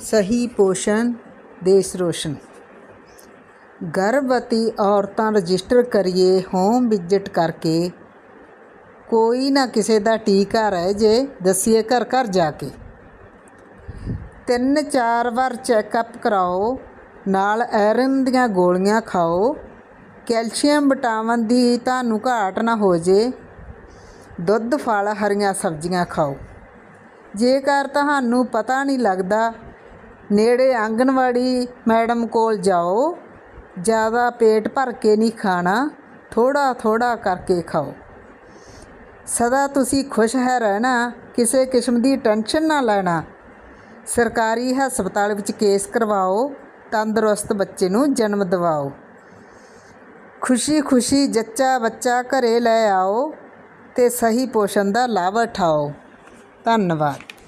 ਸਹੀ ਪੋਸ਼ਣ, ਦੇਸ਼ ਰੋਸ਼ਨ। ਗਰਭਵਤੀ ਔਰਤਾਂ ਰਜਿਸਟਰ ਕਰੀਏ ਹੋਮ ਵਿਜ਼ਿਟ ਕਰਕੇ, ਕੋਈ ਨਾ ਕਿਸੇ ਦਾ ਟੀਕਾ ਰਹਿ ਜੇ, ਦੱਸੀਏ ਘਰ ਘਰ ਜਾ ਕੇ। ਤਿੰਨ ਚਾਰ ਵਾਰ ਚੈੱਕਅਪ ਕਰਾਓ, ਨਾਲ ਆਇਰਨ ਦੀਆਂ ਗੋਲੀਆਂ ਖਾਓ, ਕੈਲਸ਼ੀਅਮ ਵਿਟਾਮਿਨ ਦੀ ਤੁਹਾਨੂੰ ਘਾਟ ਨਾ ਹੋ ਜੇ, ਦੁੱਧ, ਫਲ, ਹਰੀਆਂ ਸਬਜ਼ੀਆਂ ਖਾਓ। ਜੇਕਰ ਤੁਹਾਨੂੰ ਪਤਾ ਨਹੀਂ ਲੱਗਦਾ ਨੇੜੇ ਆਂਗਣਵਾੜੀ ਮੈਡਮ ਕੋਲ ਜਾਓ। ਜ਼ਿਆਦਾ ਪੇਟ ਭਰ ਕੇ ਨਹੀਂ ਖਾਣਾ ਥੋੜਾ ਥੋੜਾ ਕਰਕੇ ਖਾਓ। ਸਦਾ ਤੁਸੀਂ ਖੁਸ਼ ਹੈ ਰਹਿਣਾ, ਕਿਸੇ ਕਿਸਮ ਦੀ ਟੈਨਸ਼ਨ ਨਾ ਲੈਣਾ। ਸਰਕਾਰੀ ਹਸਪਤਾਲ ਵਿੱਚ ਕੇਸ ਕਰਵਾਓ, ਤੰਦਰੁਸਤ ਬੱਚੇ ਨੂੰ ਜਨਮ ਦਿਵਾਓ। ਖੁਸ਼ੀ ਖੁਸ਼ੀ ਜੱਚਾ ਬੱਚਾ ਘਰੇ ਲੈ ਆਓ ਤੇ ਸਹੀ ਪੋਸ਼ਣ ਦਾ ਲਾਭ ਉਠਾਓ। ਧੰਨਵਾਦ।